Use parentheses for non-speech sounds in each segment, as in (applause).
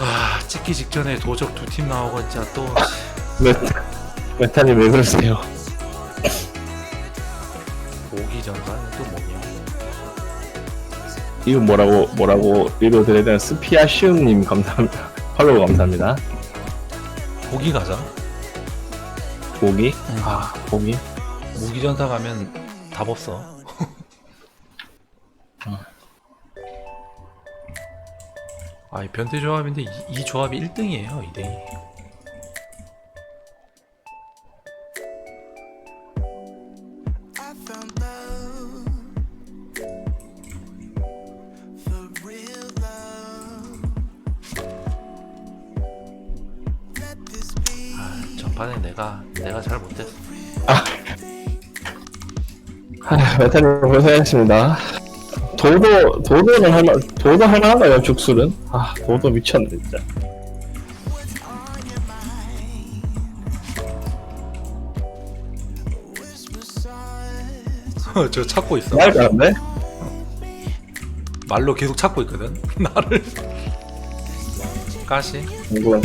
아 찍기 직전에 도적 두 팀 나오고 진짜 또 메타, 메타님 왜 그러세요? 오기 전가 또 뭐냐 이거 뭐라고, 뭐라고 읽어드려야 되나? 스피아시움님 감사합니다. 팔로우 감사합니다. 보기 가자 보기? 아, 보기? 무기 전사 가면 답 없어 아 이 변태 조합인데 이, 이 조합이 1등이에요 2등이 I found love for real love. Let this be 아, 전판에 내가 내가 잘 못했어 아, (laughs) 메타님 고생하셨습니다. 도도, 도도는 할만, 도도 할만한가요, 죽술은? 아, 도도 미쳤네, 진짜. sigh. 저 찾고 있어 말 잘한데? 말로 계속 찾고 있거든 (laughs) 나를 가시 이건.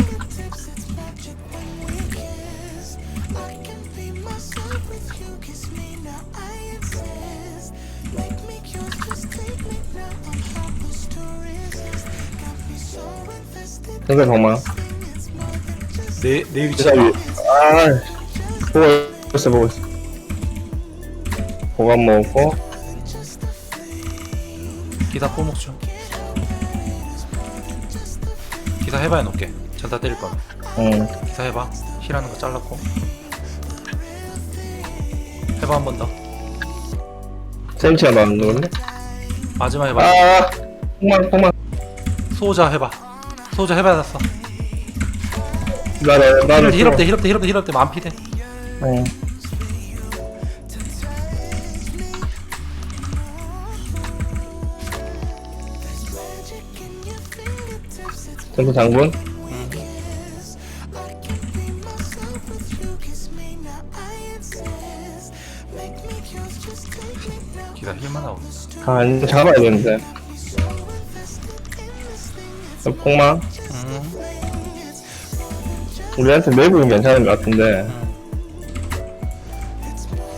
생각 정말. 내, 내 위치 위, 아, 보고 있어, 보고 있어. 보관 먹고, 기사 꼬목 중 기사 해봐야 놓게. 전타 때릴 거면. 응. 기사 해봐. 힐하는 거 잘랐고. 해봐 한 번 더. 센치가 나는 건데? 마지막 해봐. 아, 통만, 통만. 소자 해봐 소자 해봐야 됐어 나를, 나를. 힐 힐업 돼 힐업 돼 힐업 돼 힐업 돼 만피 돼 응. magic in your fingertips. It's 전부 장군? 기사 힐만 하고 아, 이제 잡아야 되는데. 폭망? 음. 우리한테 내부는 괜찮은 것 같은데.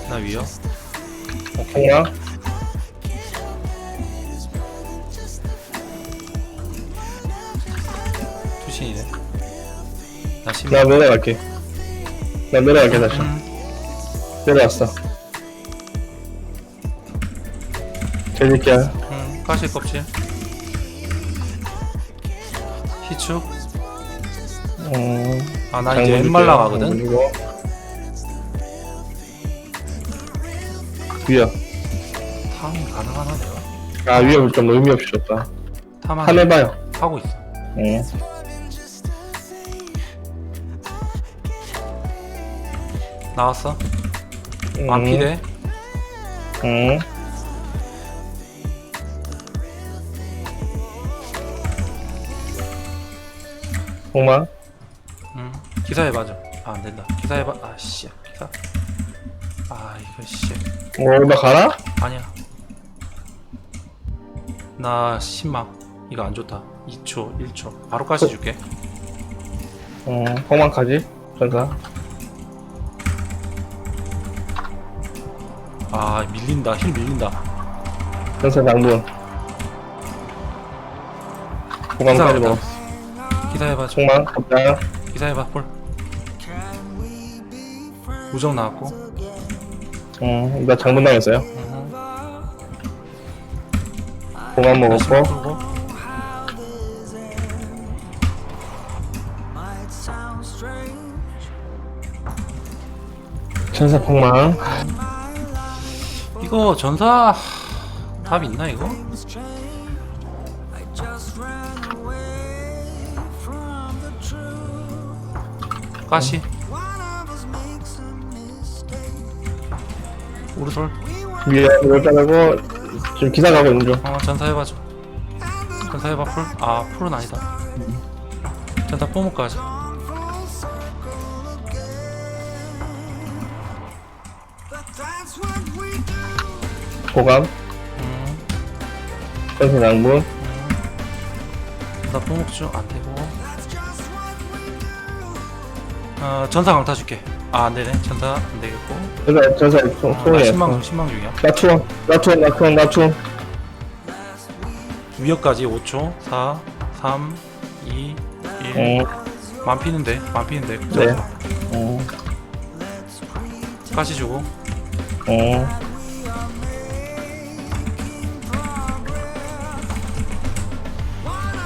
나 위요 폭망? 투신이네 나나 10만 내려갈게. 나 내려갈게, 다시. 음. 내려왔어. 재밌게. 음. 가시 껍질 희축 음, 아나 이제 엠말 나가거든 그리고 위협. 탐이 가능하나 내가 아, 위협을 좀 의미 없이 줬다. 한 해봐요. 하고 있어 응. 나왔어 음, 만피 돼 응. 폭망? 응. 기사 해봐 좀. 아, 안 된다. 기사 해봐. 아, 씨. 기사. 아, 이거 씨. 어, 나 가라? 아니야. 나 10막. 이거 안 좋다. 2초, 1초. 바로 가시 줄게. 응, 폭망까지? 전사. 아, 밀린다. 힐 밀린다. 전사 장군. 기사 폭망까지 해봐. 먹어. 기사 해봐. 좀. 폭망, 갑자. 기사 해봐. 볼. 우정 나왔고. 응, 나 장군 당했어요. 응. 폭망 나 먹었고. 풀고. 전사 폭망. 이거 전사 답 있나 이거? 가시. 우르솔. 위에 이걸 자르고, 지금 기사 가고 있는 중. 어, 전사 해봐 좀. 전사 해봐 풀. 아, 풀은 아니다. 전사 what we do. 보감. 음. 전사 장군. 나 뽀목 중 안 되고. 어 전사 강타 줄게 아 안 되네 전사 안 되겠고 전사 전사 총 아, 나 총이야. 신망 중 신망 중이야 나투 나투 나투 나투. 위협까지 5초 4 3 2 1 응. 만피는데 만 피는데 네. 응. 가시 주고 응.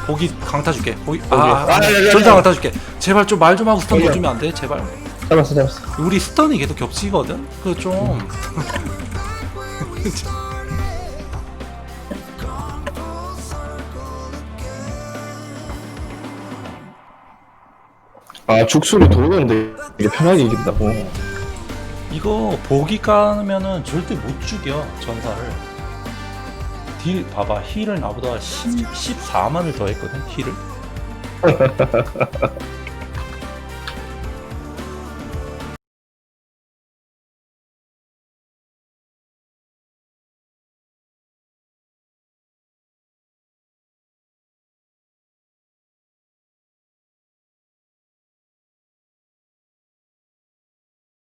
보기 강타 줄게 보기 아, 보기. 아, 아, 야, 야, 야, 전사 야. 강타 줄게 제발 좀 말 좀 하고 스턴. 넣어주면 안 돼? 제발. 잡았어 잡았어. 우리 스턴이 계속 겹치거든? 그좀. 아 죽수를 도는데 이게 편하게 이긴다고. 이거 보기 까면은 절대 못 죽여 전사를. 딜 봐봐 힐을 나보다 10, 14만을 더 했거든 힐을 (laughs)